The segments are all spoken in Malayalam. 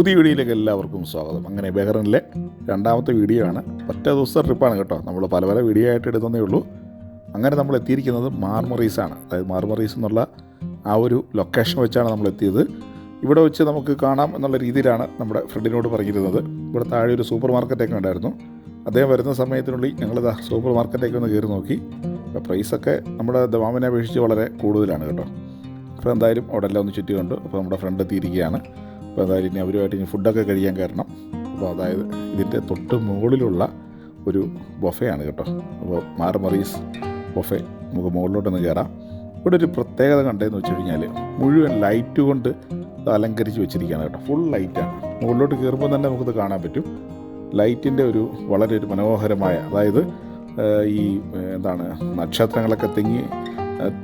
പുതിയ വീഡിയോയിലേക്ക് എല്ലാവർക്കും സ്വാഗതം. അങ്ങനെ ബഹ്റിനിലെ രണ്ടാമത്തെ വീഡിയോ ആണ്. ഒറ്റ ദിവസത്തെ ട്രിപ്പാണ് കേട്ടോ. നമ്മൾ പല പല വീഡിയോ ആയിട്ട് എടുത്തതേ ഉള്ളൂ. അങ്ങനെ നമ്മൾ എത്തിയിരിക്കുന്നത് മാർമറീസ് ആണ്. അതായത് മാർമറീസ് എന്നുള്ള ആ ഒരു ലൊക്കേഷൻ വെച്ചാണ് നമ്മൾ എത്തിയത്. ഇവിടെ വെച്ച് നമുക്ക് കാണാം എന്നുള്ള രീതിയിലാണ് നമ്മുടെ ഫ്രണ്ടിനോട് പറഞ്ഞിരുന്നത്. ഇവിടെ താഴെ ഒരു സൂപ്പർ മാർക്കറ്റൊക്കെ ഉണ്ടായിരുന്നു. അദ്ദേഹം വരുന്ന സമയത്തിനുള്ളിൽ ഞങ്ങളിതാ സൂപ്പർ മാർക്കറ്റൊക്കെ ഒന്ന് കയറി നോക്കി. പ്രൈസൊക്കെ നമ്മുടെ ദമാമിനെ അപേക്ഷിച്ച് വളരെ കൂടുതലാണ് കേട്ടോ. അപ്പോൾ എന്തായാലും അവിടെ എല്ലാം ഒന്ന് ചുറ്റി കണ്ടു അപ്പോൾ നമ്മുടെ ഫ്രണ്ട് എത്തിയിരിക്കുകയാണ്. അപ്പോൾ അതായത് ഇനി അവരുമായിട്ട് ഇനി ഫുഡൊക്കെ കഴിക്കാൻ കാരണം. അപ്പോൾ അതായത് ഇതിന്റെ തൊട്ട് മുകളിലുള്ള ഒരു ബൊഫയാണ് കേട്ടോ. അപ്പോൾ മാർമറീസ് ബൊഫെ നമുക്ക് മുകളിലോട്ടൊന്ന് കയറാം. ഇവിടെ ഒരു പ്രത്യേകത കണ്ടതെന്ന് വെച്ച് കഴിഞ്ഞാൽ മുഴുവൻ ലൈറ്റ് കൊണ്ട് അലങ്കരിച്ച് വെച്ചിരിക്കുകയാണ് കേട്ടോ. ഫുൾ ലൈറ്റാണ് മുകളിലോട്ട് കയറുമ്പോൾ തന്നെ നമുക്കിത് കാണാൻ പറ്റും. ലൈറ്റിന്റെ ഒരു വളരെ ഒരു മനോഹരമായ അതായത് ഈ എന്താണ് നക്ഷത്രങ്ങളൊക്കെ തിങ്ങി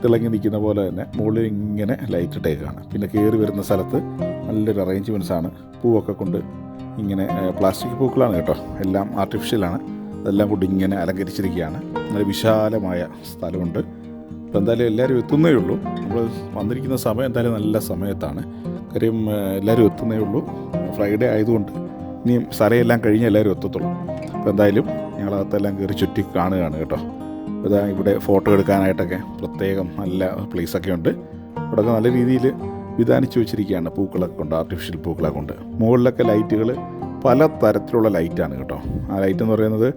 തിളങ്ങി നിൽക്കുന്ന പോലെ തന്നെ മുകളിൽ ഇങ്ങനെ ലൈറ്റ് ഇട്ടേക്കാണ്. പിന്നെ കയറി വരുന്ന സ്ഥലത്ത് നല്ലൊരു അറേഞ്ച്മെന്റ്സ് ആണ് പൂവൊക്കെ കൊണ്ട് ഇങ്ങനെ പ്ലാസ്റ്റിക് പൂക്കളാണ് കേട്ടോ. എല്ലാം ആർട്ടിഫിഷ്യലാണ് അതെല്ലാം കൊണ്ട് ഇങ്ങനെ അലങ്കരിച്ചിരിക്കുകയാണ്. നല്ല വിശാലമായ സ്ഥലമുണ്ട്. അപ്പോൾ എന്തായാലും എല്ലാവരും എത്തുന്നേ ഉള്ളൂ. നമ്മൾ വന്നിരിക്കുന്ന സമയം എന്തായാലും നല്ല സമയത്താണ്. കാര്യം എല്ലാവരും എത്തുന്നേ ഉള്ളൂ. ഫ്രൈഡേ ആയതുകൊണ്ട് ഇനിയും സ്ഥലമെല്ലാം കഴിഞ്ഞ് എല്ലാവരും എത്തത്തുള്ളൂ. അപ്പോൾ എന്തായാലും ഞങ്ങളകത്തെല്ലാം കയറി ചുറ്റി കാണുകയാണ് കേട്ടോ. ഇതാ ഇവിടെ ഫോട്ടോ എടുക്കാനായിട്ടൊക്കെ പ്രത്യേകം നല്ല പ്ലേസൊക്കെ ഉണ്ട്. ഇവിടെയൊക്കെ നല്ല രീതിയിൽ വിധാനിച്ച് വെച്ചിരിക്കുകയാണ് പൂക്കളൊക്കെ കൊണ്ട് ആർട്ടിഫിഷ്യൽ പൂക്കളൊക്കെ കൊണ്ട്. മുകളിലൊക്കെ ലൈറ്റുകൾ പല തരത്തിലുള്ള ലൈറ്റാണ് കേട്ടോ. ആ ലൈറ്റ് എന്ന് പറയുന്നത്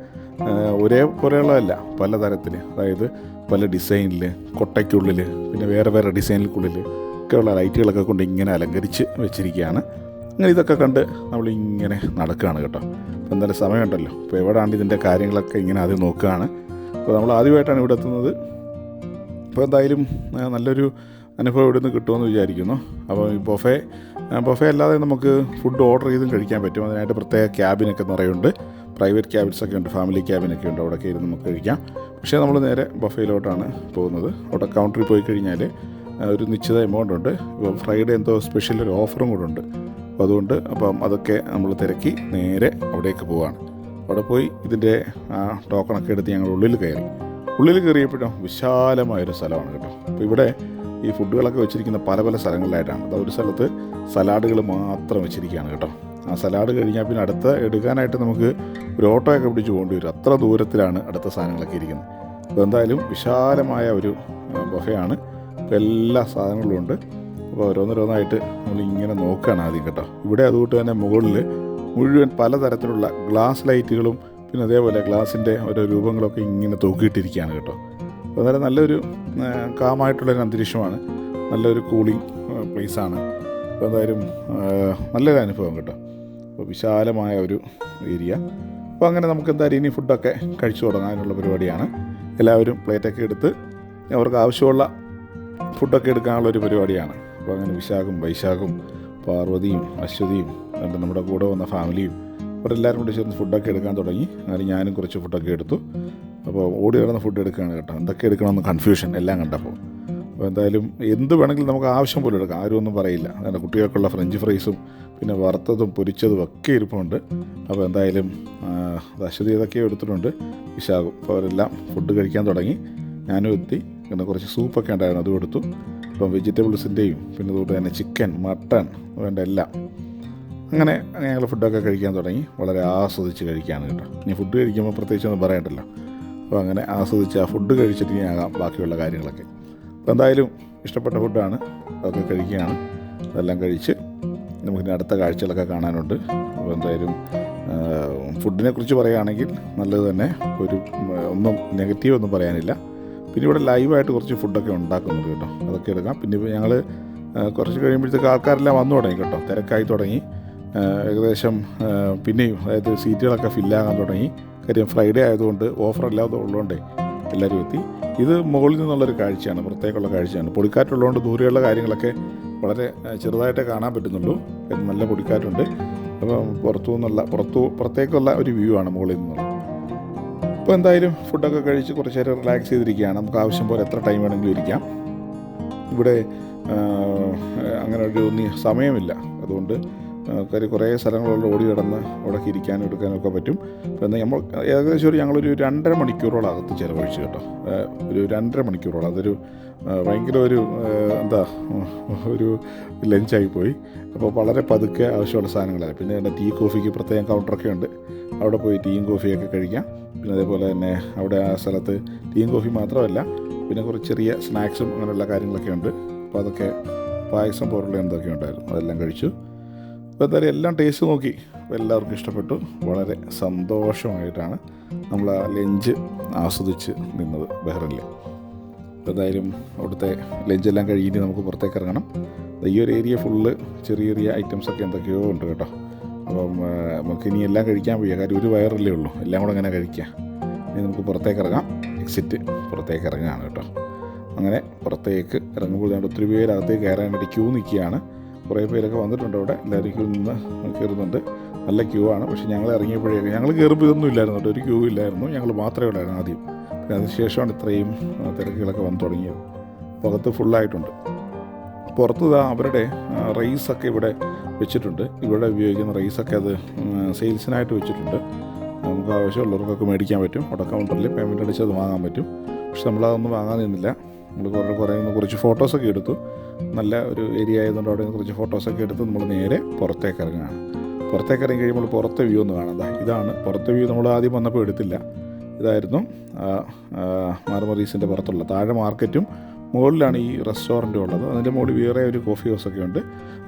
ആ, ഒരേ പോലെയുള്ളതല്ല പല തരത്തിൽ അതായത് പല ഡിസൈനിൽ കൊട്ടയ്ക്കുള്ളിൽ പിന്നെ വേറെ വേറെ ഡിസൈനിൽക്കുള്ളിൽ ഒക്കെയുള്ള ലൈറ്റുകളൊക്കെ കൊണ്ട് ഇങ്ങനെ അലങ്കരിച്ച് വെച്ചിരിക്കുകയാണ്. അങ്ങനെ ഇതൊക്കെ കണ്ട് നമ്മളിങ്ങനെ നടക്കുകയാണ് കേട്ടോ. അപ്പോൾ എന്തായാലും സമയമുണ്ടല്ലോ. അപ്പോൾ എവിടെയാണ് ഇതിന്റെ കാര്യങ്ങളൊക്കെ ഇങ്ങനെ ആദ്യം നോക്കുകയാണ്. അപ്പോൾ നമ്മൾ ആദ്യമായിട്ടാണ് ഇവിടെ എത്തുന്നത്. അപ്പോൾ എന്തായാലും നല്ലൊരു അനുഭവം ഇവിടെ നിന്ന് കിട്ടുമെന്ന് വിചാരിക്കുന്നു. അപ്പോൾ ഈ ബൊഫെ ബൊഫെ അല്ലാതെ നമുക്ക് ഫുഡ് ഓർഡർ ചെയ്തും കഴിക്കാൻ പറ്റും. അതിനായിട്ട് പ്രത്യേക ക്യാബിനൊക്കെ നിറയുണ്ട്. പ്രൈവറ്റ് ക്യാബിൻസ് ഒക്കെ ഉണ്ട് ഫാമിലി ക്യാബിനൊക്കെ ഉണ്ട്. അവിടെ ഇരുന്ന് നമുക്ക് കഴിക്കാം. പക്ഷേ നമ്മൾ നേരെ ബൊഫയിലോട്ടാണ് പോകുന്നത്. അവിടെ കൗണ്ടറിൽ പോയി കഴിഞ്ഞാൽ ഒരു നിശ്ചിത എമൗണ്ട് ഉണ്ട്. ഇപ്പോൾ ഫ്രൈഡേ എന്തോ സ്പെഷ്യൽ ഒരു ഓഫറും കൂടെ ഉണ്ട്. അപ്പോൾ അതുകൊണ്ട് അപ്പം അതൊക്കെ നമ്മൾ തിരക്കി നേരെ അവിടേക്ക് പോവാണ്. അവിടെ പോയി ഇതിന്റെ ടോക്കണൊക്കെ എടുത്ത് ഞങ്ങൾ ഉള്ളിൽ കയറി. ഉള്ളിൽ കയറിയപ്പോഴും വിശാലമായൊരു സ്ഥലമാണ് കേട്ടോ. അപ്പോൾ ഇവിടെ ഈ ഫുഡുകളൊക്കെ വെച്ചിരിക്കുന്ന പല പല സ്ഥലങ്ങളിലായിട്ടാണ്. അത് ഒരു സ്ഥലത്ത് സലാഡുകൾ മാത്രം വെച്ചിരിക്കുകയാണ് കേട്ടോ. ആ സലാഡ് കഴിഞ്ഞാൽ പിന്നെ അടുത്ത എടുക്കാനായിട്ട് നമുക്ക് ഒരു ഓട്ടോയൊക്കെ പിടിച്ച് പോകേണ്ടി വരും. അത്ര ദൂരത്തിലാണ് അടുത്ത സാധനങ്ങളൊക്കെ ഇരിക്കുന്നത്. അപ്പോൾ എന്തായാലും വിശാലമായ ഒരു ബൊഫയാണ്. അപ്പോൾ എല്ലാ സാധനങ്ങളും ഉണ്ട്. അപ്പോൾ ഓരോന്നോരോന്നായിട്ട് നമ്മളിങ്ങനെ നോക്കുകയാണ് ആദ്യം കേട്ടോ. ഇവിടെ അതുകൊണ്ട് തന്നെ മുകളിൽ മുഴുവൻ പലതരത്തിലുള്ള ഗ്ലാസ് ലൈറ്റുകളും പിന്നെ അതേപോലെ ഗ്ലാസിന്റെ ഓരോ രൂപങ്ങളൊക്കെ ഇങ്ങനെ തൂക്കിയിട്ടിരിക്കുകയാണ് കേട്ടോ. അന്നേരം നല്ലൊരു കാമായിട്ടുള്ളൊരു അന്തരീക്ഷമാണ്. നല്ലൊരു കൂളിംഗ് പ്ലേസാണ്. അപ്പോൾ എന്തായാലും നല്ലൊരു അനുഭവം കേട്ടോ. അപ്പോൾ വിശാലമായ ഒരു ഏരിയ. അപ്പോൾ അങ്ങനെ നമുക്ക് എന്തായാലും ഇനി ഫുഡൊക്കെ കഴിച്ചു തുടങ്ങാനുള്ള പരിപാടിയാണ്. എല്ലാവരും പ്ലേറ്റൊക്കെ എടുത്ത് അവർക്ക് ആവശ്യമുള്ള ഫുഡൊക്കെ എടുക്കാനുള്ള ഒരു പരിപാടിയാണ്. അപ്പോൾ അങ്ങനെ വിശാഖും വൈശാഖും പാർവതിയും അശ്വതിയും രണ്ട് നമ്മുടെ കൂടെ വന്ന ഫാമിലിയും അവരെല്ലാവരും കൂടി ചേർന്ന് ഫുഡൊക്കെ എടുക്കാൻ തുടങ്ങി. അങ്ങനെ ഞാനും കുറച്ച് ഫുഡൊക്കെ എടുത്തു. അപ്പോൾ ഓടി നടന്ന ഫുഡ് എടുക്കുകയാണ് കേട്ടോ. എന്തൊക്കെ എടുക്കണമെന്ന് കൺഫ്യൂഷൻ എല്ലാം കണ്ടപ്പോൾ. അപ്പോൾ എന്തായാലും എന്ത് വേണമെങ്കിലും നമുക്ക് ആവശ്യം പോലെ എടുക്കാം. ആരും ഒന്നും പറയില്ല. അതാണ് കുട്ടികൾക്കുള്ള ഫ്രഞ്ച് ഫ്രൈസും പിന്നെ വറുത്തതും പൊരിച്ചതും ഒക്കെ ഇരിപ്പുണ്ട്. അപ്പോൾ എന്തായാലും അശ്വതി ഇതൊക്കെ എടുത്തിട്ടുണ്ട്. വിശാഖും അപ്പോൾ അവരെല്ലാം ഫുഡ് കഴിക്കാൻ തുടങ്ങി. ഞാനും എത്തി. പിന്നെ കുറച്ച് സൂപ്പൊക്കെ ഉണ്ടായിരുന്നു അതും എടുത്തു. അപ്പം വെജിറ്റബിൾസിന്റെയും പിന്നെ അതുകൊണ്ട് തന്നെ ചിക്കൻ മട്ടൺ വേണ്ട എല്ലാം. അങ്ങനെ ഞങ്ങൾ ഫുഡൊക്കെ കഴിക്കാൻ തുടങ്ങി. വളരെ ആസ്വദിച്ച് കഴിക്കുകയാണ് കേട്ടോ. ഇനി ഫുഡ് കഴിക്കുമ്പോൾ പ്രത്യേകിച്ച് ഒന്നും പറയണ്ടല്ലോ. അപ്പോൾ അങ്ങനെ ആസ്വദിച്ച് ആ ഫുഡ് കഴിച്ചിട്ട് ആകാം ബാക്കിയുള്ള കാര്യങ്ങളൊക്കെ. അപ്പോൾ എന്തായാലും ഇഷ്ടപ്പെട്ട ഫുഡാണ് അതൊക്കെ കഴിക്കുകയാണ്. അതെല്ലാം കഴിച്ച് നമുക്കിനി അടുത്ത കാഴ്ചകളൊക്കെ കാണാനുണ്ട്. അപ്പോൾ എന്തായാലും ഫുഡിനെ കുറിച്ച് പറയുകയാണെങ്കിൽ നല്ലത് തന്നെ. ഒരു ഒന്നും നെഗറ്റീവ് ഒന്നും പറയാനില്ല. പിന്നെ ഇവിടെ ലൈവായിട്ട് കുറച്ച് ഫുഡൊക്കെ ഉണ്ടാക്കുന്നുണ്ട് കേട്ടോ. അതൊക്കെ എടുക്കാം. പിന്നെ ഞങ്ങൾ കുറച്ച് കഴിയുമ്പോഴത്തേക്ക് ആൾക്കാരെല്ലാം വന്നു തുടങ്ങി കേട്ടോ. തിരക്കായി തുടങ്ങി. ഏകദേശം പിന്നെയും അതായത് സീറ്റുകളൊക്കെ ഫില്ലാകാൻ തുടങ്ങി. കാര്യം ഫ്രൈഡേ ആയതുകൊണ്ട് ഓഫറല്ലാതെ ഉള്ളതുകൊണ്ട് എല്ലാവരും എത്തി. ഇത് മുകളിൽ നിന്നുള്ളൊരു കാഴ്ചയാണ് പുറത്തേക്കുള്ള കാഴ്ചയാണ്. പൊടിക്കാറ്റുള്ളതുകൊണ്ട് ദൂരെയുള്ള കാര്യങ്ങളൊക്കെ വളരെ ചെറുതായിട്ടേ കാണാൻ പറ്റുന്നുള്ളൂ. നല്ല പൊടിക്കാറ്റുണ്ട്. അപ്പം പുറത്തു നിന്നുള്ള പുറത്തു പുറത്തേക്കുള്ള ഒരു വ്യൂ ആണ് മുകളിൽ നിന്നുള്ള. അപ്പോൾ എന്തായാലും ഫുഡൊക്കെ കഴിച്ച് കുറച്ച് നേരം റിലാക്സ് ചെയ്തിരിക്കുകയാണ്. നമുക്ക് ആവശ്യം പോലെ എത്ര ടൈം വേണമെങ്കിലും ഇരിക്കാം. ഇവിടെ അങ്ങനെ ഒരു സമയമില്ല. അതുകൊണ്ട് കാര്യം കുറേ സ്ഥലങ്ങളുള്ള ഓടി കിടന്ന് അവിടെ ഇരിക്കാനും എടുക്കാനും ഒക്കെ പറ്റും പിന്നെ നമ്മൾ ഏകദേശം ഒരു ഞങ്ങളൊരു രണ്ടര മണിക്കൂറോളം അകത്ത് ചിലവഴിച്ചു കേട്ടോ. ഒരു രണ്ടര മണിക്കൂറോളം. അതൊരു ഭയങ്കര ഒരു എന്താ ഒരു ലഞ്ചായി പോയി. അപ്പോൾ വളരെ പതുക്കെ ആവശ്യമുള്ള സാധനങ്ങളായി. പിന്നെ എന്റെ ടീ കോഫിക്ക് പ്രത്യേകം കൗണ്ടറൊക്കെ ഉണ്ട്. അവിടെ പോയി ടീയും കോഫിയൊക്കെ കഴിക്കാം. പിന്നെ അതേപോലെ തന്നെ അവിടെ ആ സ്ഥലത്ത് ടീയും കോഫി മാത്രമല്ല പിന്നെ കുറച്ച് ചെറിയ സ്നാക്സും അങ്ങനെയുള്ള കാര്യങ്ങളൊക്കെ ഉണ്ട്. അപ്പോൾ അതൊക്കെ പായസം പോലുള്ള എന്തൊക്കെ ഉണ്ടായിരുന്നു. അതെല്ലാം കഴിച്ചു. അപ്പോൾ എന്തായാലും എല്ലാം ടേസ്റ്റ് നോക്കി. എല്ലാവർക്കും ഇഷ്ടപ്പെട്ടു. വളരെ സന്തോഷമായിട്ടാണ് നമ്മൾ ആ ലഞ്ച് ആസ്വദിച്ച് നിന്നത് ബഹ്റിനിൽ അപ്പോൾ എന്തായാലും അവിടുത്തെ ലഞ്ചെല്ലാം കഴിഞ്ഞിട്ട് നമുക്ക് പുറത്തേക്ക് ഇറങ്ങണം. ഈ ഒരു ഏരിയ ഫുള്ള് ചെറിയ ചെറിയ ഐറ്റംസൊക്കെ എന്തൊക്കെയോ ഉണ്ട് കേട്ടോ. അപ്പം നമുക്ക് ഇനി എല്ലാം കഴിക്കാൻ വയ്യ. കാര്യം ഒരു വയറല്ലേ ഉള്ളൂ. എല്ലാം കൂടെ അങ്ങനെ കഴിക്കാം. ഇനി നമുക്ക് പുറത്തേക്ക് ഇറങ്ങാം. എക്സിറ്റ് പുറത്തേക്ക് ഇറങ്ങുകയാണ് കേട്ടോ. അങ്ങനെ പുറത്തേക്ക് ഇറങ്ങുമ്പോൾ ഒത്തിരി പേര് അകത്തേക്ക് കയറാൻ വേണ്ടി ക്യൂ നിൽക്കുകയാണ്. കുറേ പേരൊക്കെ വന്നിട്ടുണ്ട് അവിടെ. എല്ലാവരും ക്യൂ നിന്ന് കയറുന്നുണ്ട്. നല്ല ക്യൂ ആണ്. പക്ഷേ ഞങ്ങൾ ഇറങ്ങിയപ്പോഴേക്കും ഞങ്ങൾ കയറുമ്പോൾ ഇതൊന്നും ഇല്ലായിരുന്നു കേട്ടോ. ഒരു ക്യൂ ഇല്ലായിരുന്നു. ഞങ്ങൾ മാത്രമേ ഉണ്ടായിരുന്നു ആദ്യം. പിന്നെ അതിനുശേഷമാണ് ഇത്രയും തിരക്കുകളൊക്കെ വന്നു തുടങ്ങിയത്. പുറത്ത് ഫുള്ളായിട്ടുണ്ട് പുറത്ത് അവരുടെ റൈസൊക്കെ ഇവിടെ വെച്ചിട്ടുണ്ട്. ഇവിടെ ഉപയോഗിക്കുന്ന റൈസൊക്കെ അത് സെയിൽസിനായിട്ട് വെച്ചിട്ടുണ്ട്. നമുക്ക് ആവശ്യമുള്ളവർക്കൊക്കെ മേടിക്കാൻ പറ്റും. അവിടെ കൗണ്ടറിൽ പേയ്മെന്റ് അടിച്ച് അത് വാങ്ങാൻ പറ്റും. പക്ഷെ നമ്മളതൊന്നും വാങ്ങാൻ നിന്നില്ല. നമ്മൾ കുറേ കുറേ കുറച്ച് ഫോട്ടോസൊക്കെ എടുത്തു. നല്ല ഒരു ഏരിയ ആയതുകൊണ്ട് അവിടെ കുറച്ച് ഫോട്ടോസൊക്കെ എടുത്ത് നമ്മൾ നേരെ പുറത്തേക്ക് ഇറങ്ങുകയാണ്. പുറത്തേക്ക് ഇറങ്ങി കഴിയുമ്പോൾ പുറത്തെ വ്യൂ ഒന്ന് കാണാം. ഇതാണ്. പുറത്തെ വ്യൂ നമ്മൾ ആദ്യം വന്നപ്പോൾ എടുത്തില്ല. ഇതായിരുന്നു മാർമറീസിന്റെ പുറത്തുള്ള താഴെ മാർക്കറ്റും മുകളിലാണ് ഈ റെസ്റ്റോറന്റും ഉള്ളത്. അതിന്റെ മുകളിൽ വേറെ ഒരു കോഫി ഹൗസൊക്കെ ഉണ്ട്.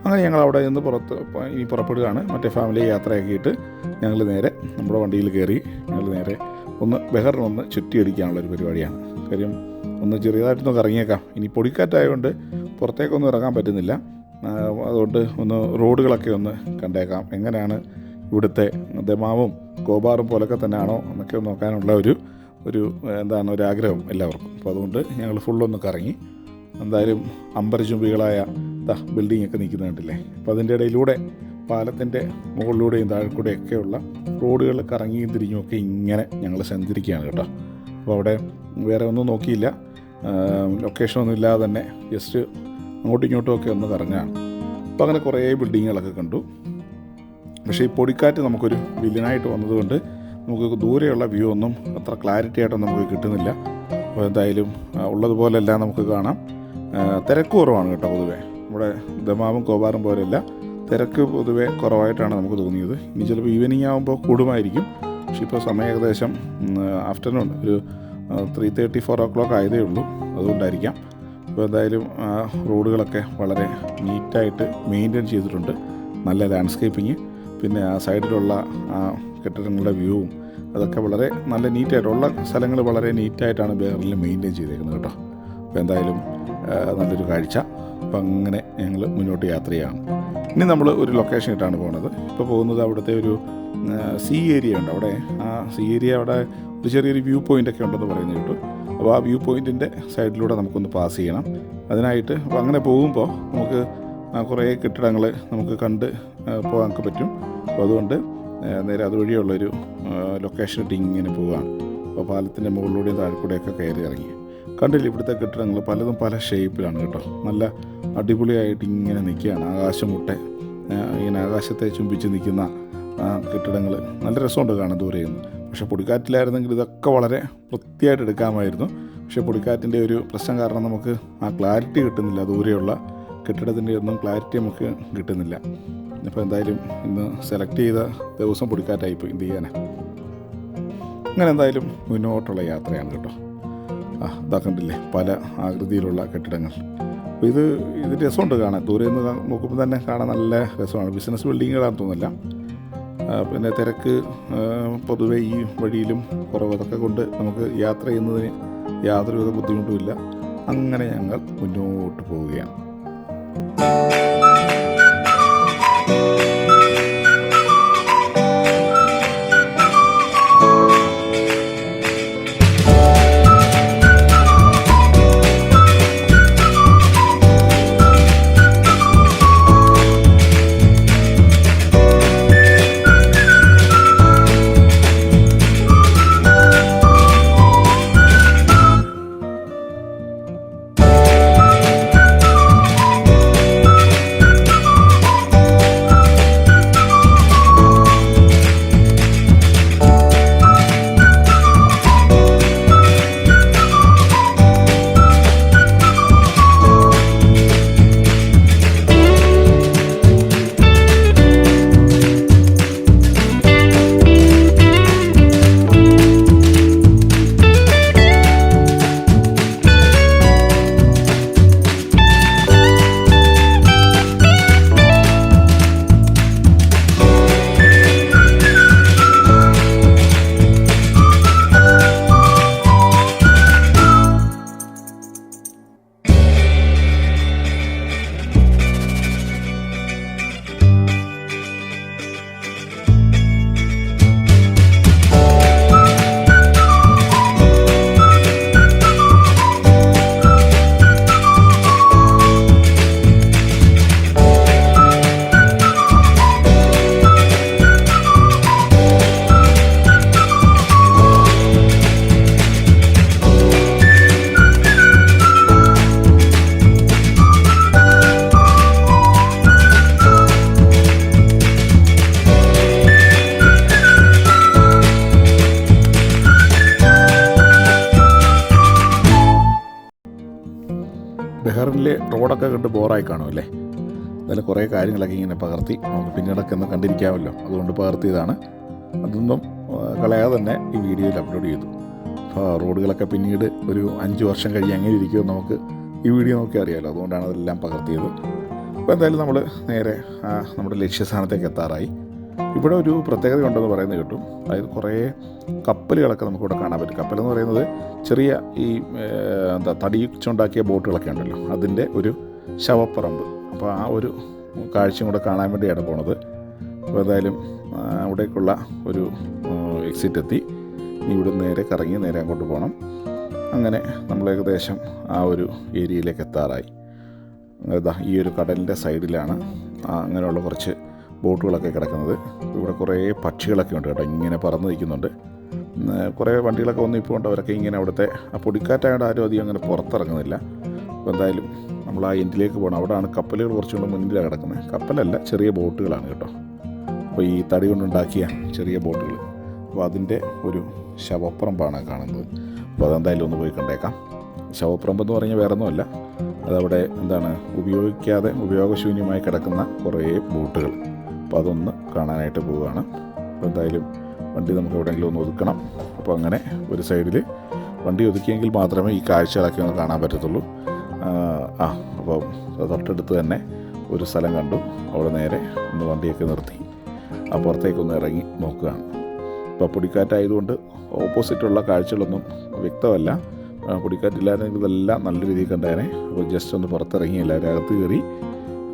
അങ്ങനെ ഞങ്ങൾ അവിടെ നിന്ന് പുറത്ത് ഇനി പുറപ്പെടുകയാണ്. മറ്റേ ഫാമിലി യാത്രയാക്കിയിട്ട് ഞങ്ങൾ നേരെ നമ്മുടെ വണ്ടിയിൽ കയറി ഞങ്ങൾ നേരെ ഒന്ന് ബഹറിനൊന്ന് ചുറ്റിയടിക്കാനുള്ള ഒരു പരിപാടിയാണ്. കാര്യം ഒന്ന് ചെറിയതായിട്ടൊന്ന് ഇറങ്ങിയേക്കാം ഇനി പൊടിക്കാറ്റായതുകൊണ്ട് പുറത്തേക്കൊന്നും ഇറങ്ങാൻ പറ്റുന്നില്ല. അതുകൊണ്ട് ഒന്ന് റോഡുകളൊക്കെ ഒന്ന് കണ്ടേക്കാം. എങ്ങനെയാണ് ഇവിടുത്തെ ദമാവും ഗോപാറും പോലൊക്കെ തന്നെയാണോ എന്നൊക്കെ നോക്കാനുള്ള ഒരു ഒരു എന്താണ് ഒരു ആഗ്രഹം എല്ലാവർക്കും. അപ്പോൾ അതുകൊണ്ട് ഞങ്ങൾ ഫുള്ളൊന്ന് കറങ്ങി. എന്തായാലും അമ്പരചുംബികളായ ദാ ബിൽഡിംഗ് ഒക്കെ നിൽക്കുന്ന കണ്ടില്ലേ? അപ്പോൾ അതിന്റെ ഇടയിലൂടെ പാലത്തിന്റെ മുകളിലൂടെയും താഴെക്കൂടെയൊക്കെയുള്ള റോഡുകൾ കറങ്ങിയും തിരിഞ്ഞും ഒക്കെ ഇങ്ങനെ ഞങ്ങൾ സഞ്ചരിക്കുകയാണ് കേട്ടോ. അപ്പോൾ അവിടെ വേറെ ഒന്നും നോക്കിയില്ല. ലൊക്കേഷനൊന്നും ഇല്ലാതെ തന്നെ ജസ്റ്റ് അങ്ങോട്ടും ഇങ്ങോട്ടും ഒക്കെ ഒന്ന് കറങ്ങാണ് അപ്പോൾ അങ്ങനെ കുറേ ബിൽഡിങ്ങുകളൊക്കെ കണ്ടു. പക്ഷേ ഈ പൊടിക്കാറ്റ് നമുക്കൊരു വില്ലനായിട്ട് വന്നതുകൊണ്ട് നമുക്ക് ദൂരെയുള്ള വ്യൂ ഒന്നും അത്ര ക്ലാരിറ്റി ആയിട്ടൊന്നും നമുക്ക് കിട്ടുന്നില്ല. അപ്പോൾ എന്തായാലും ഉള്ളതുപോലെല്ലാം നമുക്ക് കാണാം. തിരക്ക് കുറവാണ് കേട്ടോ പൊതുവേ. നമ്മുടെ ദമാവും കോബാറും പോലെയല്ല. തിരക്ക് പൊതുവേ കുറവായിട്ടാണ് നമുക്ക് തോന്നിയത്. ഇനി ചിലപ്പോൾ ഈവനിങ് ആകുമ്പോൾ കൂടുമായിരിക്കും. പക്ഷേ ഇപ്പോൾ സമയം ഏകദേശം ആഫ്റ്റർനൂൺ ഒരു three thirty four o'clock ആയതേ ഉള്ളൂ. അതുകൊണ്ടായിരിക്കാം. അപ്പോൾ എന്തായാലും ആ റോഡുകളൊക്കെ വളരെ നീറ്റായിട്ട് മെയിന്റെയിൻ ചെയ്തിട്ടുണ്ട്. നല്ല ലാൻഡ്സ്കേപ്പിങ് പിന്നെ ആ സൈഡിലുള്ള ആ കെട്ടിടങ്ങളുടെ വ്യൂവും അതൊക്കെ വളരെ നല്ല നീറ്റായിട്ടുള്ള സ്ഥലങ്ങൾ വളരെ നീറ്റായിട്ടാണ് ബേറിൽ മെയിന്റെയിൻ ചെയ്തേക്കുന്നത് കേട്ടോ. അപ്പോൾ എന്തായാലും നല്ലൊരു കാഴ്ച. അപ്പം അങ്ങനെ ഞങ്ങൾ മുന്നോട്ട് യാത്ര ചെയ്യാം ഇനി നമ്മൾ ഒരു ലൊക്കേഷൻ ഇട്ടാണ് പോകുന്നത് ഇപ്പോൾ പോകുന്നത് അവിടുത്തെ ഒരു സീ ഏരിയ ഉണ്ട്. അവിടെ ആ സീ ഏരിയ അവിടെ ഒരു ചെറിയൊരു വ്യൂ പോയിന്റ് ഒക്കെ ഉണ്ടെന്ന് പറയുന്നത് കേട്ടു. അപ്പോൾ ആ വ്യൂ പോയിന്റിന്റെ സൈഡിലൂടെ നമുക്കൊന്ന് പാസ് ചെയ്യണം. അതിനായിട്ട് അപ്പോൾ അങ്ങനെ പോകുമ്പോൾ നമുക്ക് കുറേ കെട്ടിടങ്ങൾ നമുക്ക് കണ്ട് പോകാൻ പറ്റും. അപ്പോൾ അതുകൊണ്ട് നേരെ അതുവഴിയുള്ളൊരു ലൊക്കേഷൻ ഇട്ട് ഇങ്ങനെ പോവുകയാണ് അപ്പോൾ പാലത്തിന്റെ മുകളിലൂടെയും താഴെക്കൂടെയൊക്കെ കയറി ഇറങ്ങി. കണ്ടില്ല ഇവിടുത്തെ കെട്ടിടങ്ങൾ പലതും പല ഷേപ്പിലാണ് കേട്ടോ. നല്ല അടിപൊളിയായിട്ട് ഇങ്ങനെ നിൽക്കുകയാണ്. ആകാശം മുട്ട ഇങ്ങനെ ആകാശത്തെ ചുംബിച്ച് നിൽക്കുന്ന കെട്ടിടങ്ങൾ. നല്ല രസമുണ്ട് കാണാൻ ദൂരെ പക്ഷേ പൊടിക്കാറ്റിലായിരുന്നെങ്കിൽ ഇതൊക്കെ വളരെ വൃത്തിയായിട്ട് എടുക്കാമായിരുന്നു. പക്ഷേ പൊടിക്കാറ്റിന്റെ ഒരു പ്രശ്നം കാരണം നമുക്ക് ആ ക്ലാരിറ്റി കിട്ടുന്നില്ല. ദൂരെയുള്ള കെട്ടിടത്തിന്റെ ഒന്നും ക്ലാരിറ്റി നമുക്ക് കിട്ടുന്നില്ല. ഇപ്പോൾ എന്തായാലും ഇന്ന് സെലക്ട് ചെയ്ത ദിവസം പൊടിക്കാറ്റായിപ്പോയി എന്ത് ചെയ്യാനാ? അങ്ങനെ എന്തായാലും മുന്നോട്ടുള്ള യാത്രയാണ് കേട്ടോ. ആ ഇതാ കണ്ടില്ലേ പല ആകൃതിയിലുള്ള കെട്ടിടങ്ങൾ. അപ്പോൾ ഇത് ഇത് രസമുണ്ട് കാണാൻ. ദൂരെ നിന്ന് നോക്കുമ്പോൾ തന്നെ കാണാൻ നല്ല രസമാണ്. ബിസിനസ് ബിൽഡിങ്ങുകളാണെന്ന് തോന്നില്ല ആ, പിന്നെ തിരക്ക് പൊതുവെ ഈ വഴിയിലും കുറവ് അതൊക്കെ കൊണ്ട് നമുക്ക് യാത്ര ചെയ്യുന്നതിന് യാതൊരുവിധ ബുദ്ധിമുട്ടുമില്ല. അങ്ങനെ ഞങ്ങൾ മുന്നോട്ട് പോവുകയാണ്. റോഡൊക്കെ കണ്ട് ബോറായി കാണുമല്ലേ അതിൽ കുറേ കാര്യങ്ങളൊക്കെ ഇങ്ങനെ പകർത്തി നമുക്ക് പിന്നീടൊക്കെ ഒന്ന് കണ്ടിരിക്കാമല്ലോ. അതുകൊണ്ട് പകർത്തിയതാണ്. അതൊന്നും കളയാതെ തന്നെ ഈ വീഡിയോയിൽ അപ്ലോഡ് ചെയ്തു. അപ്പോൾ റോഡുകളൊക്കെ പിന്നീട് ഒരു അഞ്ച് വർഷം കഴിഞ്ഞ് എങ്ങനെ ഇരിക്കുമെന്ന് നമുക്ക് ഈ വീഡിയോ നോക്കി അറിയാമല്ലോ അതുകൊണ്ടാണ് അതെല്ലാം പകർത്തിയത്. അപ്പോൾ എന്തായാലും നമ്മൾ നേരെ നമ്മുടെ ലക്ഷ്യസ്ഥാനത്തേക്ക് എത്താറായി. ഇവിടെ ഒരു പ്രത്യേകത ഉണ്ടെന്ന് പറയുന്നത് കേട്ടു. അതായത് കുറേ കപ്പലുകളൊക്കെ നമുക്കിവിടെ കാണാൻ പറ്റും. കപ്പലെന്ന് പറയുന്നത് ചെറിയ ഈ എന്താ എന്താ തടിച്ചുണ്ടാക്കിയ ബോട്ടുകളൊക്കെ ഉണ്ടല്ലോ. അതിന്റെ ഒരു ശവപ്പറമ്പ്. അപ്പോൾ ആ ഒരു കാഴ്ചയും കൂടെ കാണാൻ വേണ്ടിയാണ് പോണത്. അപ്പോൾ ഏതായാലും അവിടേക്കുള്ള ഒരു എക്സിറ്റ് എത്തി. ഇവിടെ നേരെ കറങ്ങി നേരെ അങ്ങോട്ട് പോകണം അങ്ങനെ നമ്മൾ ഏകദേശം ആ ഒരു ഏരിയയിലേക്ക് എത്താറായി. ഈ ഒരു കടലിന്റെ സൈഡിലാണ് അങ്ങനെയുള്ള കുറച്ച് ബോട്ടുകളൊക്കെ കിടക്കുന്നത്. ഇവിടെ കുറേ പക്ഷികളൊക്കെ ഉണ്ട് കേട്ടോ. ഇങ്ങനെ പറന്ന് നിൽക്കുന്നുണ്ട്. കുറേ വണ്ടികളൊക്കെ വന്ന് ഇപ്പോൾ ഉണ്ട്. അവരൊക്കെ ഇങ്ങനെ അവിടുത്തെ ആ പൊടിക്കാറ്റായിട്ട് ആരും അധികം അങ്ങനെ പുറത്തിറങ്ങുന്നില്ല. അപ്പോൾ എന്തായാലും നമ്മൾ ആ എൻഡിലേക്ക് പോകണം. അവിടെയാണ് കപ്പലുകൾ കുറച്ചുകൂടെ മുന്നിലാണ് കിടക്കുന്നത്. കപ്പലല്ല ചെറിയ ബോട്ടുകളാണ് കേട്ടോ. അപ്പോൾ ഈ തടി കൊണ്ടുണ്ടാക്കിയ ചെറിയ ബോട്ടുകൾ. അപ്പോൾ അതിന്റെ ഒരു ശവപ്പറമ്പാണ് കാണുന്നത്. അപ്പോൾ അതെന്തായാലും ഒന്ന് പോയി കണ്ടേക്കാം. ശവപ്പറമ്പ് എന്ന് പറഞ്ഞാൽ വേറെ ഒന്നുമല്ല അതവിടെ എന്താണ് ഉപയോഗിക്കാതെ ഉപയോഗശൂന്യമായി കിടക്കുന്ന കുറേ ബോട്ടുകൾ. അപ്പോൾ അതൊന്ന് കാണാനായിട്ട് പോവുകയാണ്. അപ്പോൾ എന്തായാലും വണ്ടി നമുക്ക് എവിടെയെങ്കിലും ഒന്ന് ഒതുക്കണം. അപ്പോൾ അങ്ങനെ ഒരു സൈഡിൽ വണ്ടി ഒതുക്കിയെങ്കിൽ മാത്രമേ ഈ കാഴ്ചകളൊക്കെ ഒന്ന് കാണാൻ പറ്റത്തുള്ളൂ. ആ, അപ്പം അപ്പോൾ തൊട്ടടുത്ത് തന്നെ ഒരു സ്ഥലം കണ്ടു. അവിടെ നേരെ ഒന്ന് വണ്ടിയൊക്കെ നിർത്തി അപ്പുറത്തേക്കൊന്ന് ഇറങ്ങി നോക്കുകയാണ്. ഇപ്പോൾ പൊടിക്കാറ്റായതുകൊണ്ട് ഓപ്പോസിറ്റുള്ള കാഴ്ചകളൊന്നും വ്യക്തമല്ല. പൊടിക്കാറ്റില്ലായിരുന്നെങ്കിൽ ഇതെല്ലാം നല്ല രീതിയിൽ കണ്ടേനെ. അപ്പോൾ ജസ്റ്റ് ഒന്ന് പുറത്തിറങ്ങി എല്ലാവരും അകത്ത് കയറി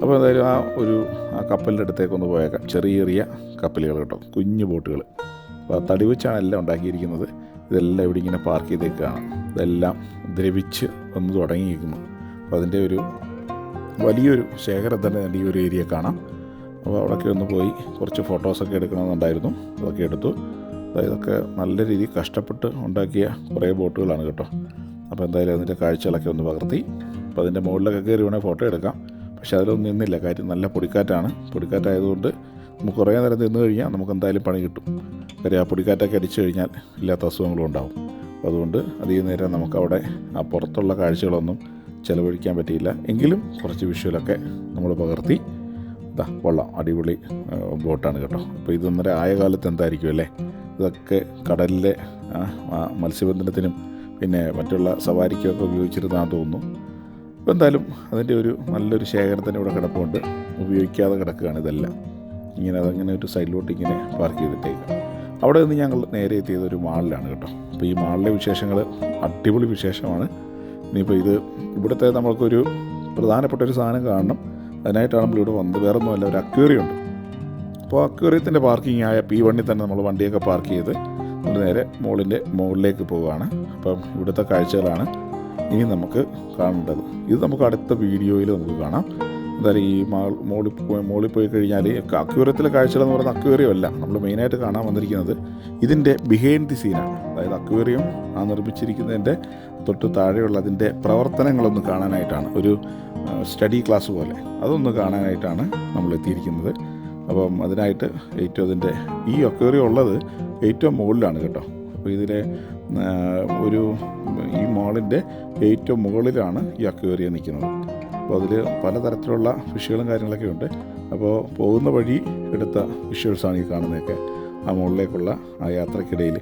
അപ്പോൾ എന്തായാലും ആ ഒരു ആ കപ്പലിന്റെ അടുത്തേക്കൊന്ന് പോയേക്കാം. ചെറിയ ചെറിയ കപ്പലുകൾ കേട്ടോ. കുഞ്ഞു ബോട്ടുകൾ. അപ്പോൾ തടി വെച്ചാണ് എല്ലാം ഉണ്ടാക്കിയിരിക്കുന്നത്. ഇതെല്ലാം ഇവിടെ ഇങ്ങനെ പാർക്ക് ചെയ്തേക്കാണ്. ഇതെല്ലാം ദ്രവിച്ച് വന്ന് തുടങ്ങിയിരിക്കുന്നു. അപ്പോൾ അതിന്റെ ഒരു വലിയൊരു ശേഖരം തന്നെ ഈ ഒരു ഏരിയ കാണാം. അപ്പോൾ അവിടെയൊക്കെ ഒന്ന് പോയി കുറച്ച് ഫോട്ടോസൊക്കെ എടുക്കണമെന്നുണ്ടായിരുന്നു. അതൊക്കെ എടുത്തു. ഇതൊക്കെ നല്ല രീതിയിൽ കഷ്ടപ്പെട്ട് ഉണ്ടാക്കിയ കുറേ ബോട്ടുകളാണ് കേട്ടോ. അപ്പോൾ എന്തായാലും അതിന്റെ കാഴ്ചകളൊക്കെ ഒന്ന് പകർത്തി. അപ്പോൾ അതിന്റെ മുകളിലൊക്കെ കയറി വേണേൽ ഫോട്ടോ എടുക്കാം. പക്ഷേ അതിലൊന്നും നിന്നില്ല. കാര്യം നല്ല പൊടിക്കാറ്റാണ്. പൊടിക്കാറ്റായതുകൊണ്ട് നമുക്ക് കുറേ നേരം നിന്ന് കഴിഞ്ഞാൽ നമുക്ക് എന്തായാലും പണി കിട്ടും. കാര്യം ആ പൊടിക്കാറ്റൊക്കെ അടിച്ചു കഴിഞ്ഞാൽ ഇല്ലാത്ത അസുഖങ്ങളും ഉണ്ടാവും. അപ്പോൾ അതുകൊണ്ട് അധികം നേരം നമുക്കവിടെ ആ പുറത്തുള്ള കാഴ്ചകളൊന്നും ചിലവഴിക്കാൻ പറ്റിയില്ല. എങ്കിലും കുറച്ച് വിഷ്വലൊക്കെ നമ്മൾ പകർത്തി ഇതാ കൊള്ളാം. അടിപൊളി ബോട്ടാണ് കേട്ടോ. അപ്പോൾ ഇതൊന്നര ആയ കാലത്ത് എന്തായിരിക്കും അല്ലേ? ഇതൊക്കെ കടലിലെ മത്സ്യബന്ധനത്തിനും പിന്നെ മറ്റുള്ള സവാരിക്കൊക്കെ ഉപയോഗിച്ചിരുന്നാന്ന് തോന്നുന്നു. അപ്പോൾ എന്തായാലും അതിന്റെ ഒരു നല്ലൊരു ശേഖരത്തിന് ഇവിടെ കിടപ്പുണ്ട്. ഉപയോഗിക്കാതെ കിടക്കുകയാണ് ഇതെല്ലാം. ഇങ്ങനെ അതങ്ങനെ ഒരു സൈഡിലോട്ട് ഇങ്ങനെ പാർക്ക് ചെയ്തിട്ടേക്കാം. അവിടെ നിന്ന് ഞങ്ങൾ നേരെ എത്തിയത് ഒരു മാളിലാണ് കേട്ടോ. അപ്പോൾ ഈ മാളിലെ വിശേഷങ്ങൾ അടിപൊളി വിശേഷമാണ്. ഇനിയിപ്പോൾ ഇത് ഇവിടുത്തെ നമ്മൾക്കൊരു പ്രധാനപ്പെട്ട ഒരു സാധനം കാണണം. അതിനായിട്ടാണ് നമ്മൾ ഇവിടെ വന്നത്. വേറെ ഒന്നുമല്ല ഒരു അക്വേറിയം ഉണ്ട്. അപ്പോൾ അക്വേറിയത്തിന്റെ പാർക്കിംഗ് ആയ പി വണ്ണിൽ തന്നെ നമ്മൾ വണ്ടിയൊക്കെ പാർക്ക് ചെയ്ത് നമ്മൾ നേരെ മോളിന്റെ മുകളിലേക്ക് പോവുകയാണ്. അപ്പം ഇവിടുത്തെ കാഴ്ചകളാണ്. ഇനി നമുക്ക് കാണേണ്ടത്. ഇത് നമുക്ക് അടുത്ത വീഡിയോയിൽ നമുക്ക് കാണാം. എന്തായാലും ഈ മോളിൽ പോയി മോളിൽ പോയി കഴിഞ്ഞാൽ അക്വേറിയത്തിലെ കാഴ്ചകൾ എന്ന് പറയുന്നത് അക്വേറിയം അല്ല. നമ്മൾ മെയിനായിട്ട് കാണാൻ വന്നിരിക്കുന്നത് ഇതിന്റെ ബിഹൈൻഡ് ദി സീനാണ് അതായത് അക്വേറിയം ആ നിർമ്മിച്ചിരിക്കുന്നതിന്റെ തൊട്ട് താഴെയുള്ള അതിന്റെ പ്രവർത്തനങ്ങളൊന്ന് കാണാനായിട്ടാണ്. ഒരു സ്റ്റഡി ക്ലാസ് പോലെ. അതൊന്ന് കാണാനായിട്ടാണ് നമ്മൾ എത്തിയിരിക്കുന്നത്. അപ്പം അതിനായിട്ട് ഏറ്റവും അതിന്റെ ഈ അക്വേറിയം ഉള്ളത് ഏറ്റവും മുകളിലാണ് കേട്ടോ. അപ്പോൾ ഇതിലെ ഒരു ഈ മാളിന്റെ ഏറ്റവും മുകളിലാണ് ഈ അക്വേറിയം നിൽക്കുന്നത്. അപ്പോൾ അതിൽ പലതരത്തിലുള്ള ഫിഷുകളും കാര്യങ്ങളൊക്കെ ഉണ്ട്. അപ്പോൾ പോകുന്ന വഴി എടുത്ത വിഷ്വൽസാണ് ഈ കാണുന്നതൊക്കെ. ആ മുകളിലേക്കുള്ള ആ യാത്രക്കിടയിൽ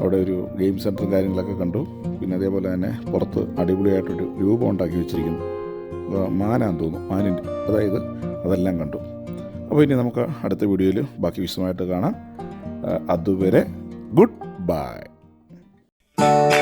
അവിടെ ഒരു ഗെയിം സെന്ററും കാര്യങ്ങളൊക്കെ കണ്ടു. പിന്നെ അതേപോലെ തന്നെ പുറത്ത് അടിപൊളിയായിട്ടൊരു രൂപം ഉണ്ടാക്കി വെച്ചിരിക്കുന്നു. മാനാന്ന് തോന്നുന്നു മാനിന്റെ അതായത് അതെല്ലാം കണ്ടു. അപ്പോൾ ഇനി നമുക്ക് അടുത്ത വീഡിയോയിൽ ബാക്കി വിശദമായിട്ട് കാണാം. അതുവരെ ഗുഡ്. Bye.